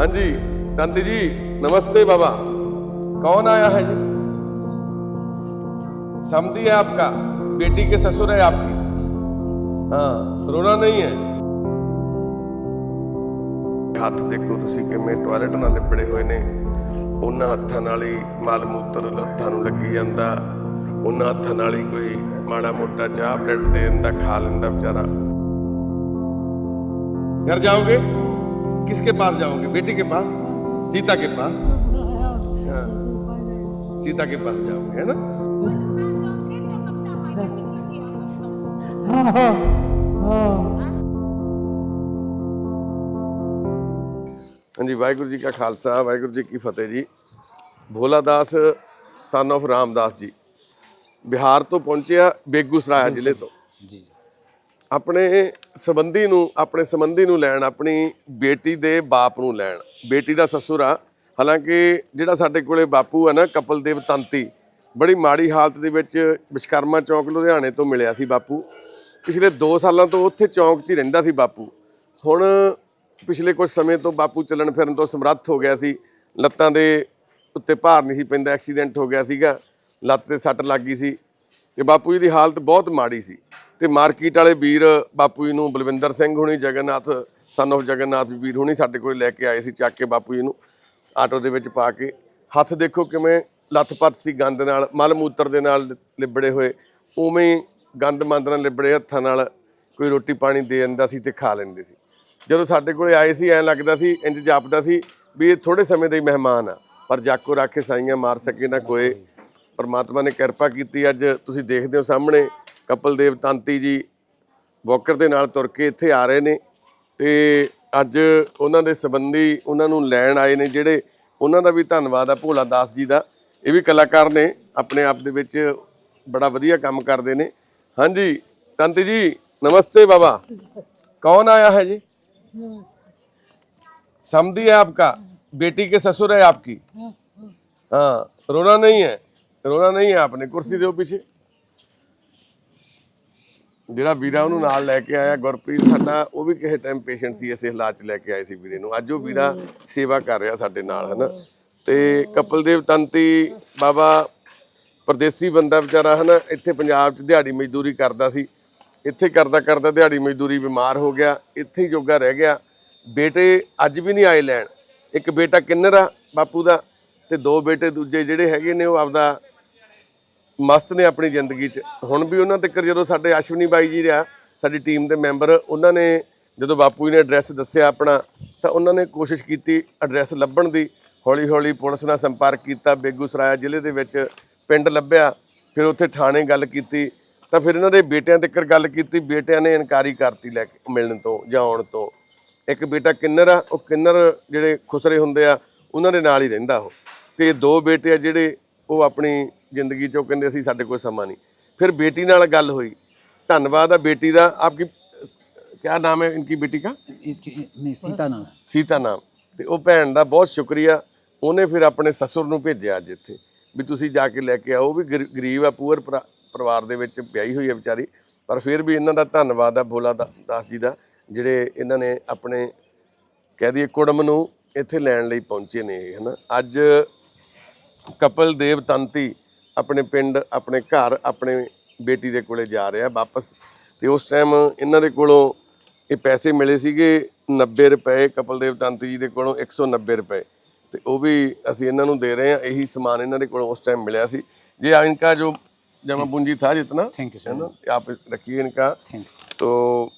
हाँ जी तंत जी नमस्ते बाबा कौन आया है जी समझी है आपका बेटी के ससुर है आपकी हाँ रोना नहीं है ਹੱਥ ਦੇਖੋ ਤੁਸੀਂ ਕਿਵੇਂ ਟਾਇਲਟ ਨਾਲ ਲਿਪੜੇ ਹੋਏ ਨੇ ਉਹਨਾਂ ਹੱਥਾਂ ਨਾਲ ਹੀ ਮਲ ਮੂਤਰ ਲੱਤਾਂ ਨੂੰ ਲੱਗੀ ਜਾਂਦਾ ਉਹਨਾਂ ਹੱਥਾਂ ਨਾਲ ਹੀ ਕੋਈ ਮਾੜਾ ਮੋਟਾ ਚਾਹ ਬ੍ਰੈਡ ਦੇ ਦਿੰਦਾ ਖਾ ਲੈਂਦਾ ਵਿਚਾਰਾ घर जाओगे किसके पास जाओगे बेटी के पास सीता के पास हाँ सीता के पास जाओगे है ना ਹਾਂਜੀ ਵਾਹਿਗੁਰੂ ਜੀ ਕਾ ਖਾਲਸਾ ਵਾਹਿਗੁਰੂ ਜੀ ਕੀ ਫਤਿਹ ਜੀ ਭੋਲਾ ਦਾਸ ਸਨ of ਰਾਮਦਾਸ ਜੀ ਬਿਹਾਰ ਤੋਂ ਪਹੁੰਚਿਆ ਬੇਗੂਸਰਾਇਆ ਜ਼ਿਲ੍ਹੇ ਤੋਂ ਜੀ ਆਪਣੇ ਸੰਬੰਧੀ ਨੂੰ, ਆਪਣੇ ਸੰਬੰਧੀ ਨੂੰ ਲੈਣ, ਆਪਣੀ ਬੇਟੀ ਦੇ ਬਾਪ ਨੂੰ ਲੈਣ। ਬੇਟੀ ਦਾ ਸਸੁਰ ਆ। ਹਾਲਾਂਕਿ ਜਿਹੜਾ ਸਾਡੇ ਕੋਲੇ ਬਾਪੂ ਆ ਨਾ, ਕਪਲਦੇਵ ਤੰਤੀ, ਬੜੀ ਮਾੜੀ ਹਾਲਤ ਦੇ ਵਿੱਚ ਵਿਸ਼ਕਰਮਾ ਚੌਕ ਲੁਧਿਆਣੇ ਤੋਂ ਮਿਲਿਆ ਸੀ ਬਾਪੂ। ਪਿਛਲੇ 2 ਸਾਲਾਂ ਤੋਂ ਉੱਥੇ ਚੌਕ 'ਚ ਹੀ ਰਹਿੰਦਾ ਸੀ ਬਾਪੂ। ਹੁਣ ਪਿਛਲੇ ਕੁਝ ਸਮੇਂ ਤੋਂ ਬਾਪੂ ਚੱਲਣ ਫਿਰਨ ਤੋਂ ਸਮਰੱਥ ਹੋ ਗਿਆ ਸੀ। ਲੱਤਾਂ ਦੇ ਉੱਤੇ ਭਾਰ ਨਹੀਂ ਸੀ ਪੈਂਦਾ, ਐਕਸੀਡੈਂਟ ਹੋ ਗਿਆ ਸੀਗਾ। ਲੱਤ ਤੇ ਸੱਟ ਲੱਗ ਗਈ ਸੀ। ਤੇ ਬਾਪੂ ਜੀ ਦੀ ਹਾਲਤ ਬਹੁਤ ਮਾੜੀ ਸੀ। ਤੇ ਮਾਰਕੀਟ ਵਾਲੇ ਵੀਰ ਬਾਪੂ ਜੀ ਨੂੰ ਬਲਵਿੰਦਰ ਸਿੰਘ ਹੁਣੀ, ਜਗਨਨਾਥ ਸਨ of ਜਗਨਨਾਥ ਵੀਰ ਹੁਣੀ ਸਾਡੇ ਕੋਲ ਲੈ ਕੇ ਆਏ ਸੀ ਚੱਕ ਕੇ ਬਾਪੂ ਜੀ ਨੂੰ ਆਟੋ ਦੇ ਵਿੱਚ ਪਾ ਕੇ। ਹੱਥ ਦੇਖੋ ਕਿਵੇਂ ਲੱਥਪੱਥ ਸੀ ਗੰਦ ਨਾਲ, ਮਲ ਮੂਤਰ ਦੇ ਨਾਲ ਲਿਬੜੇ ਹੋਏ। ਉਵੇਂ ਗੰਦ ਮੰਦ ਨਾਲ ਲਿਬੜੇ ਹੱਥਾਂ ਨਾਲ ਕੋਈ ਰੋਟੀ ਪਾਣੀ ਦੇ ਦਿੰਦਾ ਸੀ ਤੇ ਖਾ ਲੈਂਦੇ ਸੀ। ਜਦੋਂ ਸਾਡੇ ਕੋਲੇ ਆਏ ਸੀ, ਐਂ ਲੱਗਦਾ ਸੀ ਇੰਜ ਜਾਪਦਾ ਸੀ ਵੀ ਇਹ ਥੋੜੇ ਸਮੇਂ ਦੇ ਹੀ ਮਹਿਮਾਨ ਆ, ਪਰ ਜਾਕੋ ਰੱਖੇ ਸਾਈਆਂ ਮਾਰ ਸਕੇ ਨਾ ਕੋਏ ਪਰਮਾਤਮਾ ਨੇ ਕਿਰਪਾ ਕੀਤੀ, ਅੱਜ ਤੁਸੀਂ ਦੇਖਦੇ ਹੋ ਸਾਹਮਣੇ ਕਪਲਦੇਵ ਤੰਤੀ ਜੀ ਵੋਕਰ ਦੇ ਨਾਲ ਤੁਰ ਕੇ ਇੱਥੇ ਆ ਰਹੇ ਨੇ ਤੇ ਅੱਜ ਉਹਨਾਂ ਦੇ ਸੰਬੰਧੀ ਉਹਨਾਂ ਨੂੰ ਲੈਣ ਆਏ ਨੇ ਜਿਹੜੇ ਉਹਨਾਂ ਦਾ ਵੀ ਧੰਨਵਾਦ ਆ ਭੋਲਾ ਦਾਸ ਜੀ ਦਾ ਇਹ ਵੀ ਕਲਾਕਾਰ ਨੇ ਆਪਣੇ ਆਪ ਦੇ ਵਿੱਚ ਬੜਾ ਵਧੀਆ ਕੰਮ ਕਰਦੇ ਨੇ ਹਾਂਜੀ ਤੰਤੀ ਜੀ ਨਮਸਤੇ ਬਾਬਾ कौन आया है जी समझी है आपका बेटी के ससुर है आपकी हाँ रोना नहीं है रोना नहीं है आपने कुर्सी दो पीछे ਜਿਹੜਾ ਵੀਰਾ ਉਹਨੂੰ ਨਾਲ ਲੈ ਕੇ ਆਇਆ ਗੁਰਪ੍ਰੀਤ ਸਾਡਾ ਉਹ ਵੀ ਕਿਸੇ ਟਾਈਮ ਪੇਸ਼ੈਂਟ ਸੀ ਇਸੇ ਹਾਲਾਤ 'ਚ ਲੈ ਕੇ ਆਏ ਸੀ ਵੀਰੇ ਨੂੰ। ਅੱਜ ਉਹ ਵੀਰਾ ਸੇਵਾ ਕਰ ਰਿਹਾ ਸਾਡੇ ਨਾਲ ਹਨਾ। ਤੇ ਕਪਲਦੇਵ ਤੰਤੀ ਬਾਬਾ ਪਰਦੇਸੀ ਬੰਦਾ ਵਿਚਾਰਾ ਹਨਾ ਇੱਥੇ ਪੰਜਾਬ 'ਚ ਦਿਹਾੜੀ ਮਜ਼ਦੂਰੀ ਕਰਦਾ ਸੀ। ਇੱਥੇ ਕਰਦਾ ਕਰਦਾ ਦਿਹਾੜੀ ਮਜ਼ਦੂਰੀ ਬਿਮਾਰ ਹੋ ਗਿਆ ਇੱਥੇ ਹੀ ਜੋਗਾ ਰਹਿ ਗਿਆ। ਬੇਟੇ ਅੱਜ ਵੀ ਨਹੀਂ ਆਏ ਲੈਣ। ਇੱਕ ਬੇਟਾ ਕਿੰਨਰ ਆ ਬਾਪੂ ਦਾ ਤੇ ਦੋ ਬੇਟੇ ਦੂਜੇ ਜਿਹੜੇ ਹੈਗੇ ਨੇ ਉਹ ਆਪਦਾ ਮਸਤ ਨੇ ਆਪਣੀ ਜ਼ਿੰਦਗੀ 'ਚ। ਹੁਣ ਵੀ ਉਹਨਾਂ ਤੱਕ ਜਦੋਂ ਸਾਡੇ ਅਸ਼ਵਨੀ ਬਾਈ ਜੀ ਰਿਹਾ, ਸਾਡੀ ਟੀਮ ਦੇ ਮੈਂਬਰ, ਉਹਨਾਂ ਨੇ ਜਦੋਂ ਬਾਪੂ ਜੀ ਨੇ ਐਡਰੈਸ ਦੱਸਿਆ ਆਪਣਾ, ਤਾਂ ਉਹਨਾਂ ਨੇ ਕੋਸ਼ਿਸ਼ ਕੀਤੀ ਐਡਰੈਸ ਲੱਭਣ ਦੀ। ਹੌਲੀ ਹੌਲੀ ਪੁਲਿਸ ਨਾਲ ਸੰਪਰਕ ਕੀਤਾ, ਬੇਗੂਸਰਾਇਆ ਜ਼ਿਲ੍ਹੇ ਦੇ ਵਿੱਚ ਪਿੰਡ ਲੱਭਿਆ, ਫਿਰ ਉੱਥੇ ਥਾਣੇ ਗੱਲ ਕੀਤੀ। ਤਾਂ ਫਿਰ ਇਹਨਾਂ ਦੇ ਬੇਟਿਆਂ ਤੱਕ ਗੱਲ ਕੀਤੀ, ਬੇਟਿਆਂ ਨੇ ਇਨਕਾਰੀ ਕਰਤੀ ਲੈ ਕੇ ਮਿਲਣ ਤੋਂ ਜਾਂ ਆਉਣ ਤੋਂ। ਇੱਕ ਬੇਟਾ ਕਿੰਨਰ ਆ, ਉਹ ਕਿੰਨਰ ਜਿਹੜੇ ਖੁਸਰੇ ਹੁੰਦੇ ਆ, ਉਹਨਾਂ ਦੇ ਨਾਲ ਹੀ ਰਹਿੰਦਾ ਉਹ। ਤੇ ਦੋ ਬੇਟੇ ਆ ਜਿਹੜੇ ਉਹ ਆਪਣੀ ਜ਼ਿੰਦਗੀ ਚੋਂ ਕਹਿੰਦੇ ਅਸੀਂ ਸਾਡੇ ਕੋਲ ਸਮਾਂ ਨਹੀਂ। ਫਿਰ ਬੇਟੀ ਨਾਲ ਗੱਲ ਹੋਈ। ਧੰਨਵਾਦ ਆ ਬੇਟੀ ਦਾ। ਆਪਕੀ ਕੀ ਨਾਮ ਹੈ ਇਨਕੀ ਬੇਟੀ ਦਾ? ਸੀਤਾ ਨਾਮ ਸੀਤਾ ਨਾਮ। ਤੇ ਉਹ ਭੈਣ ਦਾ ਬਹੁਤ ਸ਼ੁਕਰੀਆ। ਉਹਨੇ ਫਿਰ ਆਪਣੇ ਸਸੁਰ ਨੂੰ ਭੇਜਿਆ ਅੱਜ ਇੱਥੇ। ਵੀ ਤੁਸੀਂ ਜਾ ਕੇ ਲੈ ਕੇ ਆਓ। ਉਹ ਵੀ ਗਰੀਬ ਆ ਪੂਰ ਪਰਿਵਾਰ ਦੇ ਵਿੱਚ ਵਿਆਹੀ ਹੋਈ ਹੈ ਵਿਚਾਰੀ। ਪਰ ਫਿਰ ਵੀ ਇਹਨਾਂ ਦਾ ਧੰਨਵਾਦ ਆ ਭੋਲਾ ਦਾਸ ਜੀ ਦਾ ਜਿਹੜੇ ਇਹਨਾਂ ਨੇ ਆਪਣੇ ਕਹਿ ਦਈਏ ਕੁੜਮ ਨੂੰ ਇੱਥੇ ਲੈਣ ਲਈ ਪਹੁੰਚੇ ਨੇ ਇਹ ਹਨਾ। ਅੱਜ ਕਪਲ ਦੇਵ ਤੰਤੀ ਆਪਣੇ ਪਿੰਡ ਆਪਣੇ ਘਰ ਆਪਣੇ ਬੇਟੀ ਦੇ ਕੋਲੇ ਜਾ ਰਿਹਾ ਵਾਪਸ। ਤੇ ਉਸ ਟਾਈਮ ਇਹਨਾਂ ਦੇ ਕੋਲੋਂ ਇਹ ਪੈਸੇ ਮਿਲੇ ਸੀਗੇ 90 ਰੁਪਏ ਕਪਲਦੇਵ ਤੰਤ ਜੀ ਦੇ ਕੋਲੋਂ 190 ਰੁਪਏ। ਤੇ ਉਹ ਵੀ ਅਸੀਂ ਇਹਨਾਂ ਨੂੰ ਦੇ ਰਹੇ ਹਾਂ ਇਹੀ ਸਮਾਨ ਇਹਨਾਂ ਦੇ ਕੋਲੋਂ ਉਸ ਟਾਈਮ ਮਿਲਿਆ ਸੀ। ਜੇ ਇਨਕਾ ਜੋ ਜਮਾ ਪੂੰਜੀ ਥਾ ਜਿਤਨਾ ਥੈਂਕ ਯੂ ਸਰ ਆਪ ਰੱਖੀਏ ਇਨਕਾ। ਤੋਂ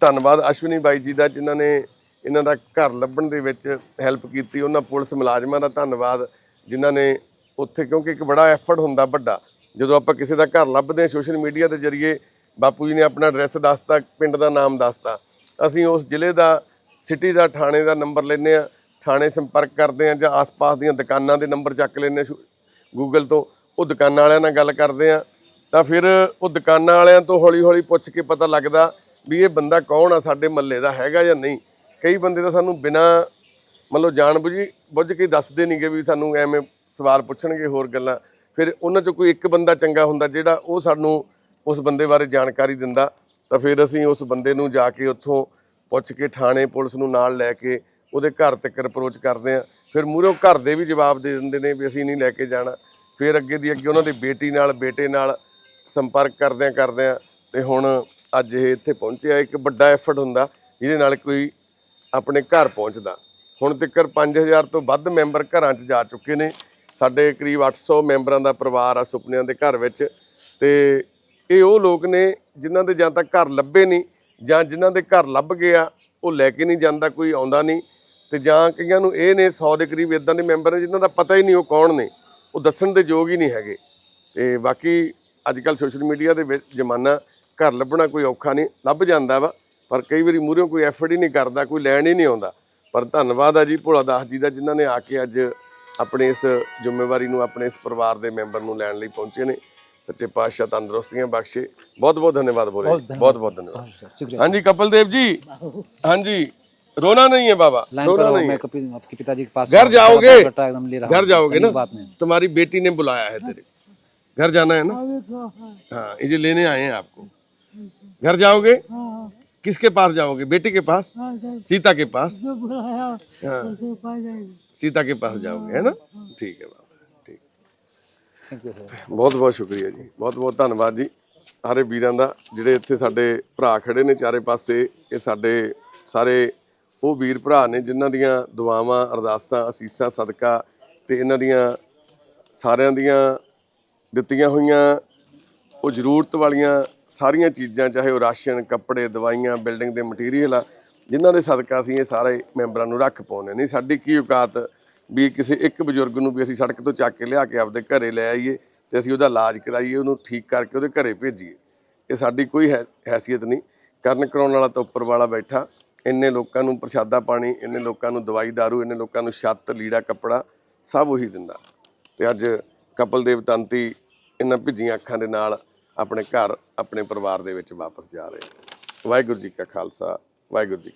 ਧੰਨਵਾਦ ਅਸ਼ਵਨੀ ਬਾਈ ਜੀ ਦਾ ਜਿਨ੍ਹਾਂ ਨੇ ਇਹਨਾਂ ਦਾ ਘਰ ਲੱਭਣ ਦੇ ਵਿੱਚ ਹੈਲਪ ਕੀਤੀ। ਉਹਨਾਂ ਪੁਲਿਸ ਮੁਲਾਜ਼ਮਾਂ ਦਾ ਧੰਨਵਾਦ ਜਿਨ੍ਹਾਂ ਨੇ ਉੱਥੇ ਕਿਉਂਕਿ ਇੱਕ ਬੜਾ ਐਫਰਟ ਹੁੰਦਾ ਵੱਡਾ। ਜਦੋਂ ਆਪਾਂ ਕਿਸੇ ਦਾ ਘਰ ਲੱਭਦੇ ਹਾਂ ਸੋਸ਼ਲ ਮੀਡੀਆ ਦੇ ਜ਼ਰੀਏ, ਬਾਪੂ ਜੀ ਨੇ ਆਪਣਾ ਐਡਰੈਸ ਦੱਸਤਾ, ਪਿੰਡ ਦਾ ਨਾਮ ਦੱਸਤਾ। ਅਸੀਂ ਉਸ ਜ਼ਿਲ੍ਹੇ ਦਾ ਸਿਟੀ ਦਾ, ਥਾਣੇ ਦਾ ਨੰਬਰ ਲੈਂਦੇ ਆ ਥਾਣੇ ਸੰਪਰਕ ਕਰਦੇ ਆ ਜਾਂ ਆਸ-ਪਾਸ ਦੀਆਂ ਦੁਕਾਨਾਂ ਦੇ ਨੰਬਰ ਚੱਕ ਲੈਂਦੇ ਹਾਂ ਗੂਗਲ ਤੋਂ। ਉਹ ਦੁਕਾਨਾਂ ਵਾਲਿਆਂ ਨਾਲ ਗੱਲ ਕਰਦੇ ਆ ਤਾਂ ਫਿਰ ਉਹ ਦੁਕਾਨਾਂ ਵਾਲਿਆਂ ਤੋਂ ਹੌਲੀ-ਹੌਲੀ ਪੁੱਛ ਕੇ ਪਤਾ ਲੱਗਦਾ ਵੀ ਇਹ ਬੰਦਾ ਕੌਣ ਆ, ਸਾਡੇ ਮਹੱਲੇ ਦਾ ਹੈਗਾ ਜਾਂ ਨਹੀਂ। ਕਈ ਬੰਦੇ ਤਾਂ ਸਾਨੂੰ ਬਿਨਾ, ਮਤਲਬ ਜਾਣ ਬੁੱਝੀ, ਬੁੱਝ ਕੇ ਦੱਸਦੇ ਨਹੀਂਗੇ ਵੀ ਸਾਨੂੰ ਐਵੇਂ ਸਵਾਲ ਪੁੱਛਣਗੇ ਹੋਰ ਗੱਲਾਂ। ਫਿਰ ਉਹਨਾਂ ਚੋਂ ਕੋਈ ਇੱਕ ਬੰਦਾ ਚੰਗਾ ਹੁੰਦਾ ਜਿਹੜਾ ਉਹ ਸਾਨੂੰ ਉਸ ਬੰਦੇ ਬਾਰੇ ਜਾਣਕਾਰੀ ਦਿੰਦਾ। ਤਾਂ ਫਿਰ ਅਸੀਂ ਉਸ ਬੰਦੇ ਨੂੰ ਜਾ ਕੇ ਉੱਥੋਂ ਪੁੱਛ ਕੇ ਥਾਣੇ ਪੁਲਿਸ ਨੂੰ ਨਾਲ ਲੈ ਕੇ ਉਹਦੇ ਘਰ ਤੱਕ ਅਪਰੋਚ ਕਰਦੇ ਆ ਫਿਰ ਮੂਹਰੋਂ ਘਰ ਦੇ ਵੀ ਜਵਾਬ ਦੇ ਦਿੰਦੇ ਨੇ ਵੀ ਅਸੀਂ ਨਹੀਂ ਲੈ ਕੇ ਜਾਣਾ। ਫਿਰ ਅੱਗੇ ਦੀ ਅੱਗੇ ਉਹਨਾਂ ਦੀ ਬੇਟੀ ਨਾਲ, ਬੇਟੇ ਨਾਲ ਸੰਪਰਕ ਕਰਦਿਆਂ ਕਰਦਿਆਂ ਤੇ ਹੁਣ ਅੱਜ ਇਹ ਇੱਥੇ ਪਹੁੰਚਿਆ, ਇੱਕ ਵੱਡਾ ਐਫਰਟ ਹੁੰਦਾ, ਜਿਹਦੇ ਨਾਲ ਕੋਈ ਆਪਣੇ ਘਰ ਪਹੁੰਚਦਾ। ਹੁਣ ਤੱਕ 5000 ਤੋਂ ਵੱਧ ਮੈਂਬਰ ਘਰਾਂ 'ਚ ਜਾ ਚੁੱਕੇ ਨੇ। ਸਾਡੇ ਕਰੀਬ 800 ਮੈਂਬਰਾਂ ਦਾ ਪਰਿਵਾਰ ਆ ਸੁਪਨਿਆਂ ਦੇ ਘਰ ਵਿੱਚ ਤੇ ਇਹ ਉਹ ਲੋਕ ਨੇ ਜਿਨ੍ਹਾਂ ਦੇ ਜਾਂ ਤਾਂ ਘਰ ਲੱਭੇ ਨਹੀਂ ਜਾਂ ਜਿਨ੍ਹਾਂ ਦੇ ਘਰ ਲੱਭ ਗਿਆ, ਉਹ ਲੈ ਕੇ ਨਹੀਂ ਜਾਂਦਾ, ਕੋਈ ਆਉਂਦਾ ਨਹੀਂ। ਤੇ ਜਾਂ ਕਈਆਂ ਨੂੰ ਇਹ ਨੇ 100 ਦੇ ਕਰੀਬ ਇਦਾਂ ਦੇ ਮੈਂਬਰ ਨੇ ਜਿਨ੍ਹਾਂ ਦਾ ਪਤਾ ਹੀ ਨਹੀਂ ਉਹ ਕੌਣ ਨੇ, ਉਹ ਦੱਸਣ ਦੇ ਯੋਗ ਹੀ ਨਹੀਂ ਹੈਗੇ। ਤੇ ਬਾਕੀ ਅੱਜ ਕੱਲ ਸੋਸ਼ਲ ਮੀਡੀਆ ਦੇ ਵਿੱਚ ਜ਼ਮਾਨਾ ਘਰ ਲੱਭਣਾ ਕੋਈ ਔਖਾ ਨਹੀਂ, ਲੱਭ ਜਾਂਦਾ ਵਾ, ਪਰ ਕਈ ਵਾਰੀ ਮੂਹਰੋਂ ਕੋਈ ਐਫਰਟ ਹੀ ਨਹੀਂ ਕਰਦਾ, ਕੋਈ ਲੈਣ ਹੀ ਨਹੀਂ ਆਉਂਦਾ। ਪਰ ਧੰਨਵਾਦ ਆ ਜੀ ਭੋਲਾ ਦਾਸ ਜੀ ਦਾ ਜਿਨ੍ਹਾਂ ਨੇ ਆ ਕੇ ਅੱਜ ਆਪਣੇ ਇਸ ਜ਼ਿੰਮੇਵਾਰੀ ਨੂੰ ਆਪਣੇ ਇਸ ਪਰਿਵਾਰ ਦੇ ਮੈਂਬਰ ਨੂੰ ਲੈਣ ਲਈ ਪਹੁੰਚੇ ਨੇ ਸੱਚੇ ਪਾਤਸ਼ਾਹ ਤੰਦਰੁਸਤੀਆਂ ਬਖਸ਼ੇ ਬਹੁਤ ਬਹੁਤ ਧੰਨਵਾਦ ਬੋਲੇ ਬਹੁਤ ਬਹੁਤ ਧੰਨਵਾਦ शुक्रिया हाँ जी कपिल देव जी हाँ जी रोना नहीं है बाबा लाइन रोना पर आओ, नहीं मैं है कपिल आपके पिताजी के पास घर जाओगे कट्टा एकदम ले रहा घर हूँ। जाओगे कोई ना बात नहीं तुम्हारी बेटी ने बुलाया है तेरे घर जाना है ना हाँ ये लेने आए हैं आपको घर जाओगे किसके पास जाओगे बेटी के पास सीता के पास हाँ सीता के पास जाओगे है ना ठीक है बाबा ठीक थैंक यू सर ਬਹੁਤ ਬਹੁਤ ਸ਼ੁਕਰੀਆ ਜੀ ਬਹੁਤ ਬਹੁਤ ਧੰਨਵਾਦ ਜੀ ਸਾਰੇ ਵੀਰਾਂ ਦਾ ਜਿਹੜੇ ਇੱਥੇ ਸਾਡੇ ਭਰਾ ਖੜੇ ਨੇ ਚਾਰੇ ਪਾਸੇ ਇਹ ਸਾਡੇ ਸਾਰੇ ਉਹ ਵੀਰ ਭਰਾ ਨੇ ਜਿਨ੍ਹਾਂ ਦੀਆਂ ਦੁਆਵਾਂ ਅਰਦਾਸਾਂ ਅਸੀਸਾਂ ਸਦਕਾ ਤੇ ਇਹਨਾਂ ਦੀਆਂ ਸਾਰਿਆਂ ਦੀਆਂ ਦਿੱਤੀਆਂ ਹੋਈਆਂ ਉਹ ਜ਼ਰੂਰਤ ਵਾਲੀਆਂ ਸਾਰੀਆਂ ਚੀਜ਼ਾਂ, ਚਾਹੇ ਉਹ ਰਾਸ਼ਨ, ਕੱਪੜੇ, ਦਵਾਈਆਂ ਬਿਲਡਿੰਗ ਦੇ ਮਟੀਰੀਅਲ ਆ, ਜਿਨ੍ਹਾਂ ਦੇ ਸਦਕਾ ਅਸੀਂ ਇਹ ਸਾਰੇ ਮੈਂਬਰਾਂ ਨੂੰ ਰੱਖ ਪਾਉਂਦੇ ਨਹੀਂ, ਸਾਡੀ ਕੀ ਔਕਾਤ ਵੀ ਕਿਸੇ ਇੱਕ ਬਜ਼ੁਰਗ ਨੂੰ ਵੀ ਅਸੀਂ ਸੜਕ ਤੋਂ ਚੱਕ ਕੇ ਲਿਆ ਕੇ ਆਪਦੇ ਘਰੇ ਲੈ ਆਈਏ ਤੇ ਅਸੀਂ ਉਹਦਾ ਇਲਾਜ ਕਰਾਈਏ, ਉਹਨੂੰ ਠੀਕ ਕਰਕੇ ਉਹਦੇ ਘਰੇ ਭੇਜੀਏ। ਇਹ ਸਾਡੀ ਕੋਈ ਹੈ- ਹੈਸੀਅਤ ਨਹੀਂ। ਕਰਨ ਕਰਾਉਣ ਵਾਲਾ ਤਾਂ ਉੱਪਰ ਵਾਲਾ ਬੈਠਾ। ਇੰਨੇ ਲੋਕਾਂ ਨੂੰ ਪ੍ਰਸ਼ਾਦਾ ਪਾਣੀ, ਇੰਨੇ ਲੋਕਾਂ ਨੂੰ ਦਵਾਈ ਦਾਰੂ, ਇੰਨੇ ਲੋਕਾਂ ਨੂੰ ਛੱਤ, ਲੀੜਾ, ਕੱਪੜਾ ਸਭ ਉਹੀ ਦਿੰਦਾ। ਤੇ ਅੱਜ ਕਪਲ ਦੇਵ ਤੰਤੀ ਇਹਨਾਂ ਭਿੱਜੀਆਂ ਅੱਖਾਂ ਦੇ ਨਾਲ ਆਪਣੇ ਘਰ, ਆਪਣੇ ਪਰਿਵਾਰ ਦੇ ਵਿੱਚ ਵਾਪਸ ਜਾ ਰਹੇ ਵਾਹਿਗੁਰੂ ਜੀ ਕਾ ਖਾਲਸਾ, ਵਾਹਿਗੁਰੂ ਜੀ